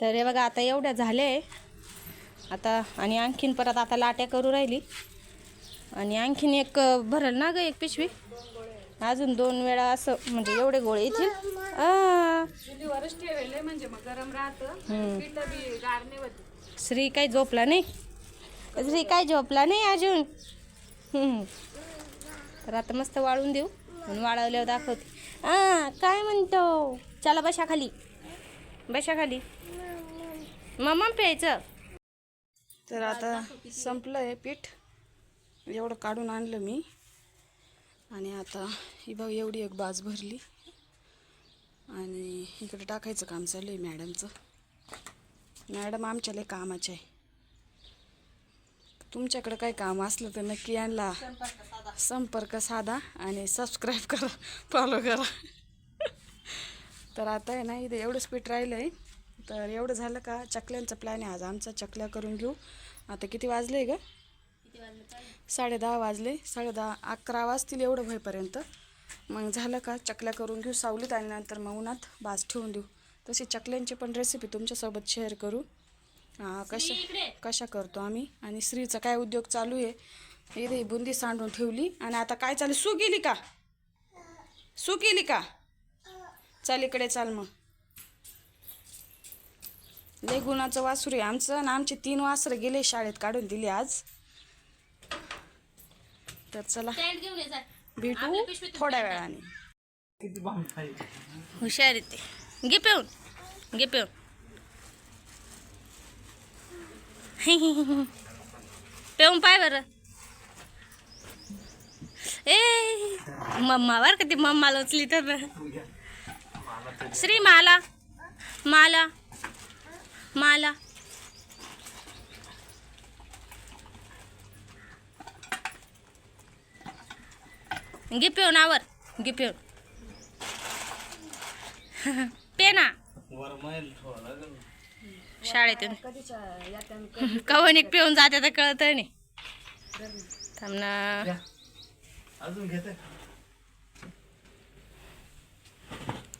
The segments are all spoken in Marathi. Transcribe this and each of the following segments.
तर हे बघा आता एवढ्या झाले. आता आणि आणखीन परत आता लाट्या करू राहिली. आणि आणखीन एक भरल ना ग एक पिशवी? अजून दोन वेळा असं म्हणजे एवढे गोळे येतील. श्री काय झोपला नाही? श्री काय झोपला नाही अजून? तर आता मस्त वाळून देऊ. वाळवल्यावर दाखवते. आ काय म्हणतो? चला बशा खाली. बशा खाली मम्मा प्यायचं. तर आता संपलं आहे पीठ. एवढं काढून आणलं मी. आणि आता ही बघ एवढी एक बाज भरली. आणि इकडे टाकायचं काम चालू आहे मॅडमचं. मॅडम आमच्या लय कामाचे आहे. तुमच्याकडं काही काम असलं तर नक्की यांना संपर्क साधा आणि सबस्क्राईब करा फॉलो करा. तर आता आहे ना इथे एवढंच पीठ राहिलं आहे तर एवढं झालं का चकल्यांचा प्लॅन आहे आज. आमचा चकल्या करून घेऊ. आता किती वाजले ग? साडे दहा वाजले. साडे दहा अकरा वाजतील एवढं होईपर्यंत. मग झालं का चकल्या करून घेऊ. सावलीत आणि नंतर मग उन्हात बाज ठेवून देऊ. तशी चकल्यांची पण रेसिपी तुमच्यासोबत शेअर करू. कशा कशा करतो आम्ही? आणि स्त्रीचा काय उद्योग चालू आहे? इथे बुंदी सांडून ठेवली. आणि आता काय चालू सू गेली का? सू केली का? चाल इकडे चाल मग. लय गुणाचं वासरू आहे. आमचं आणि आमचे तीन वासरं गेले शाळेत काढून दिले आज. तर चला भेटू थोड्या वेळाने. हुशार येते घे पिऊन. घे पिऊन. पिऊन पाय बरं. ए मम्मा बर का ती मम्माला उचली तर. बरं. श्री माला माला माला. घे पिऊन आवर. घे पिऊन. शाळेतून. कवन एक पिऊन जाते तर कळत नाही. थांब ना अजून घेते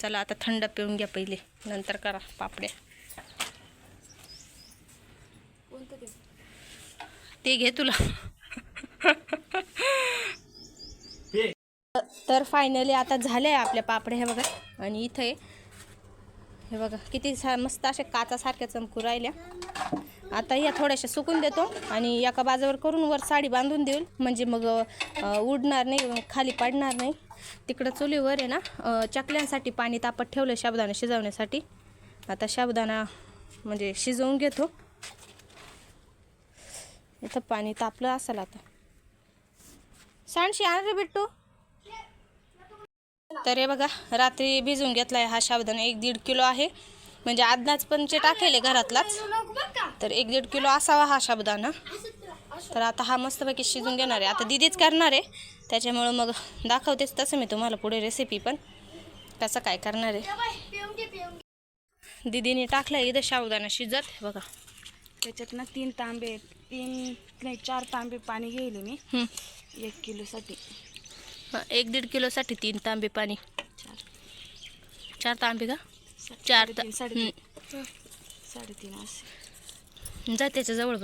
चला आता थंड पिऊन घ्या पहिले नंतर करा पापड्या. ते? घे तुला. तर फायनली आता झाले आहे आपल्या पापड्या हे बघा. आणि इथे हे बघा किती मस्त अशा काचासारख्या चमकू राहिल्या. आता या थोड्याशा सुकून देतो आणि एका बाजूवर करून वर साडी बांधून देईल. म्हणजे मग उडणार नाही खाली पडणार नाही. तिकडं चुलीवर आहे ना चकल्यांसाठी पाणी तापत ठेवलं शाबदाना शिजवण्यासाठी. आता शाबदाना म्हणजे शिजवून घेतो. इथं पाणी तापलं असेल आता. सांडशी आण रे बिट्टू. तर हे बघा रात्री भिजून घेतलाय हा शाबदाना एक दीड किलो आहे. म्हणजे आदनाच पण जे टाकेल घरातलाच. तर एक दीड किलो असावा हा शाबदाना तर आता हा मस्तपैकी शिजून घेणार आहे. आता दिदीच करणार आहे. त्याच्यामुळं मग दाखवतेच तसं मी तुम्हाला पुढे रेसिपी पण कसं काय करणार आहे. दिदीने टाकलं इथं साबुदाणा शिजत. बघा. त्याच्यात ना तीन तांबे तीन नाही चार तांबे पाणी घेईल मी. एक किलोसाठी. एक दीड किलोसाठी तीन तांबे पाणी. चार. चार तांबे का? चार साडेतीन. साडेतीन असे. जा त्याच्याजवळ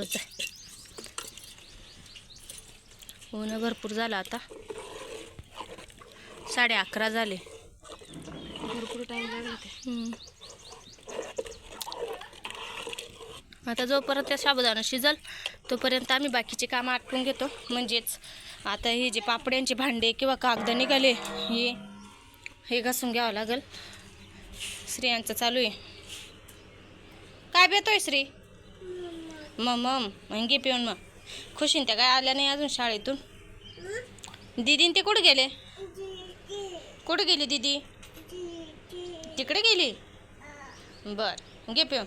ऊन भरपूर झालं आता साडे अकरा झाले भरपूर टाईम लागला. आता जोपर्यंत त्या साबुदाणा शिजल तोपर्यंत आम्ही बाकीचे कामं आटपून घेतो म्हणजेच आता हे जे पापड्यांचे भांडे किंवा कागद निघाले हे हे घासून घ्यावं लागेल स्त्रियांचं चालू आहे काय बेतोय श्री मग मग मग घे पिऊन मग खुशीन त्या काय आल्या नाही अजून शाळेतून? दिदीन ते कुठे गेले? कुठे गेली दीदी? तिकडे गेली? बर घे पिऊन.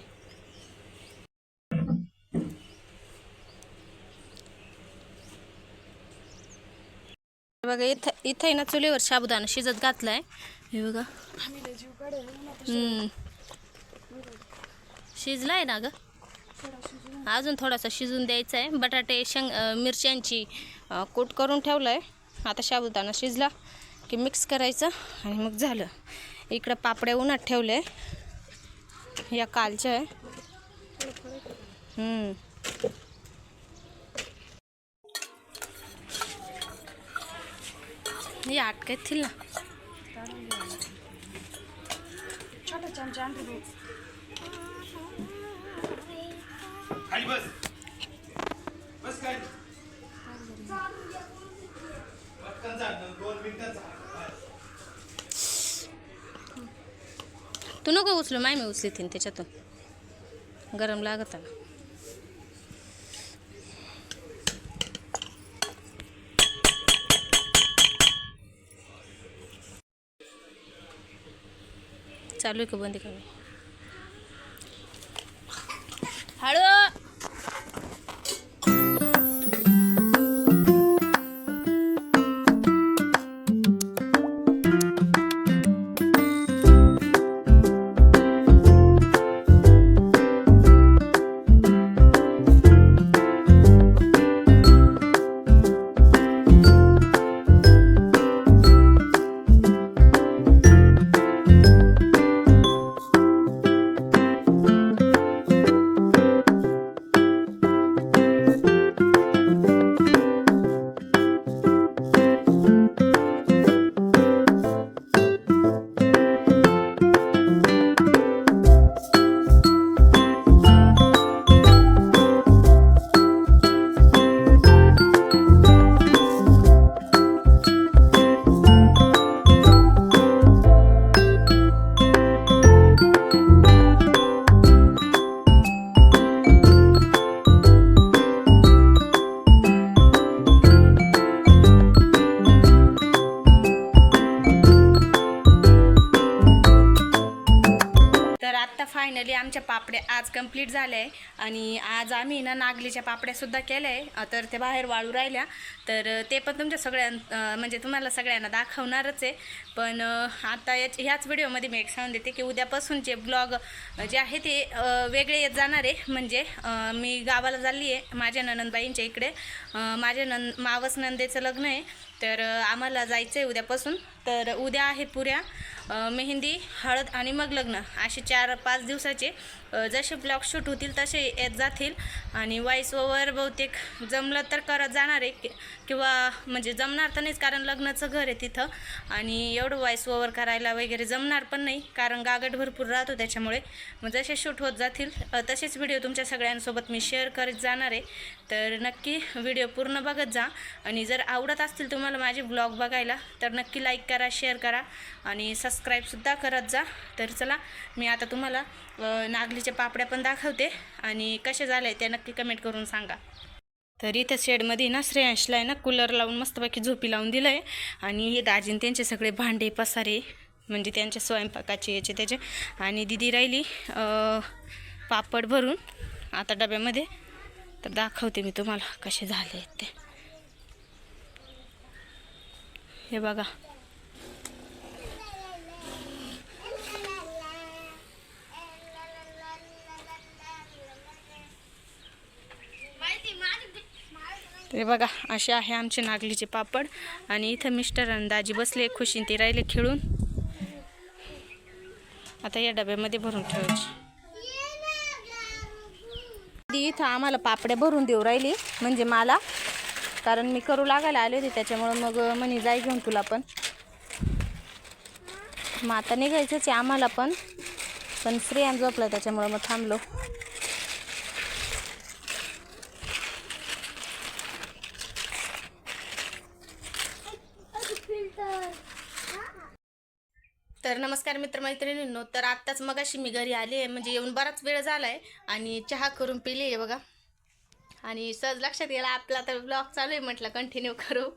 बघा इथं इथं आहे ना चुलीवर साबुदाणा शिजत घातलाय. हे बघा. हम्म. शिजलाय ना ग? अजून थोडासा शिजून द्यायचा आहे. बटाटे शेंग मिरच्यांची कूट करून ठेवलं आहे आता साबुदाणा शिजला की मिक्स करायचं आणि मग झालं. इकडं पापड्या उन्हात ठेवले या कालच्या आहे. हे अटकायतील ना. छोटा चमचा आणते बघ. खाली बस. बस काय पटकन जा दोन मिनिटात तू नको उचलू माय मी उचली त्याच्यातून. गरम लागत ना चालू आहे का बंदी कमी हळू. फायनली आमच्या पापड्या आज कंप्लीट झाल्या आहे आणि आज आम्ही ना नागलीच्या पापड्यासुद्धा केल्या आहे तर ते बाहेर वाळू राहिल्या. तर ते पण तुमच्या सगळ्यां म्हणजे तुम्हाला सगळ्यांना दाखवणारच आहे. पण आता याच ह्याच व्हिडिओमध्ये मी एक सांगून देते की उद्यापासूनचे ब्लॉग जे आहे ते वेगळे येत जाणार आहे. म्हणजे मी गावाला झाली आहे माझ्या ननंदबाईंच्या इकडे. माझ्या नंद मावस नंदेचं लग्न आहे. तर आम्हाला जायचं आहे उद्यापासून. तर उद्या आहे पुऱ्या मेहंदी हळद आणि मग लग्न. असे चार पाच दिवसाचे महत्त्वाचे. जसे ब्लॉग शूट होतील तसे येत जातील. आणि व्हॉइस ओवर बहुतेक जमलं तर करत जाणार आहे. किंवा म्हणजे जमणार तर नाहीच कारण लग्नाचं घर आहे तिथं. आणि एवढं वॉईस ओवर करायला वगैरे जमणार पण नाही कारण गागट भरपूर राहतो त्याच्यामुळे. मग जसे शूट होत जातील तसेच व्हिडिओ तुमच्या सगळ्यांसोबत मी शेअर करत जाणार आहे. तर नक्की व्हिडिओ पूर्ण बघत जा. आणि जर आवडत असतील तुम्हाला माझे ब्लॉग बघायला तर नक्की लाईक करा शेअर करा. आणि सबस्क्राईबसुद्धा करत जा. तर चला मी आता तुम्हाला नागलीच्या पापड्या पण दाखवते. आणि कसे झाले ते नक्की कमेंट करून सांगा. तर इथं शेडमध्ये ना श्रेयांशला आहे ना कूलर लावून मस्तपैकी झोपी लावून दिलं आहे आणि हे दाजीन त्यांचे सगळे भांडे पसारे म्हणजे त्यांच्या स्वयंपाकाचे याचे त्याचे. आणि दिदी राहिली पापड भरून आता डब्यामध्ये. तर दाखवते मी तुम्हाला कसे झाले आहेत ते. हे बघा. ते बघा असे आहे आमचे नागलीचे पापड. आणि इथं मिस्टर अंदाजी दाजी बसले खुशीन ते राहिले खेळून. आता या डब्यामध्ये भरून ठेवायचे. ती इथं आम्हाला पापड्या भरून देऊ राहिली म्हणजे मला. कारण मी करू लागायला आले होते त्याच्यामुळं मग म्हणे जाय घेऊन तुला पण. मग आता निघायचंच आहे आम्हाला पण. पण श्रेयान झोपलं त्याच्यामुळं मग थांबलो. तर नमस्कार मित्रमैत्रिणींनो तर आत्ताच मगाशी मी घरी आले आहे म्हणजे येऊन बराच वेळ झाला आहे आणि चहा करून पिली आहे बघा. आणि सहज लक्षात गेला आपला तर ब्लॉग चालू आहे म्हटलं कंटिन्यू करू.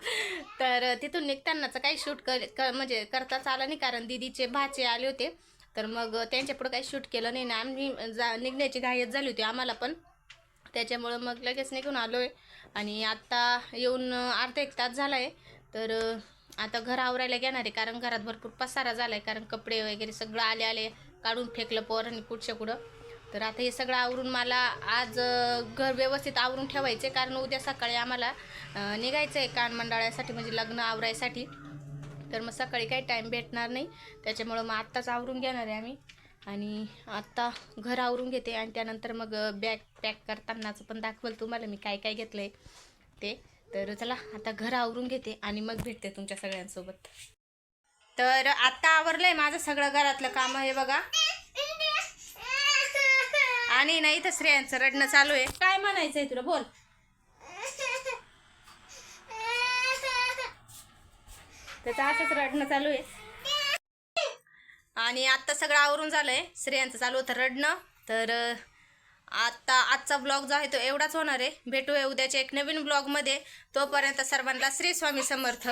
तर तिथून निघतानाचं काही शूट कर कर म्हणजे करताच आलं नाही कारण दिदीचे भाचे आले होते. तर मग त्यांच्यापुढं काही शूट केलं नाही ना आम्ही जा निघण्याची घायत झाली होती आम्हाला पण. त्याच्यामुळं मग लगेच निघून आलो आहे आणि आत्ता येऊन अर्धा एक तास झाला आहे तर आता घर आवरायला घेणार आहे कारण घरात भरपूर पसारा झाला आहे कारण कपडे वगैरे सगळं आले आले काढून फेकलं पोरांनी कुठच्या कुठं तर आता हे सगळं आवरून मला आज घर व्यवस्थित आवरून ठेवायचे कारण उद्या सकाळी आम्हाला निघायचं आहे कान मंडळासाठी म्हणजे लग्न आवरायसाठी. तर मग सकाळी काही टाईम भेटणार नाही त्याच्यामुळं मग आत्ताच आवरून घेणार आहे आम्ही. आणि आत्ता घर आवरून घेते आणि त्यानंतर मग बॅग पॅक करतानाचं पण दाखवलं तुम्हाला मी काय काय घेतलं आहे ते. तर चला आता घर आवरून घेते आणि मग भेटते तुमच्या सगळ्यांसोबत. तर आत्ता आवरलंय माझं सगळं घरातलं काम आहे बघा. आणि नाही तर श्रेयांचं रडणं चालू आहे. काय म्हणायचंय तुला? बोल. त्याचं असंच रडणं चालू आहे. आणि आत्ता सगळं आवरून झालंय. श्रेयांचं चालू होतं रडणं. तर आता आजचा ब्लॉग जो आहे तो एवढाच होणार आहे. भेटूया उद्याच्या एक नवीन ब्लॉगमध्ये तोपर्यंत सर्वांना श्री स्वामी समर्थ.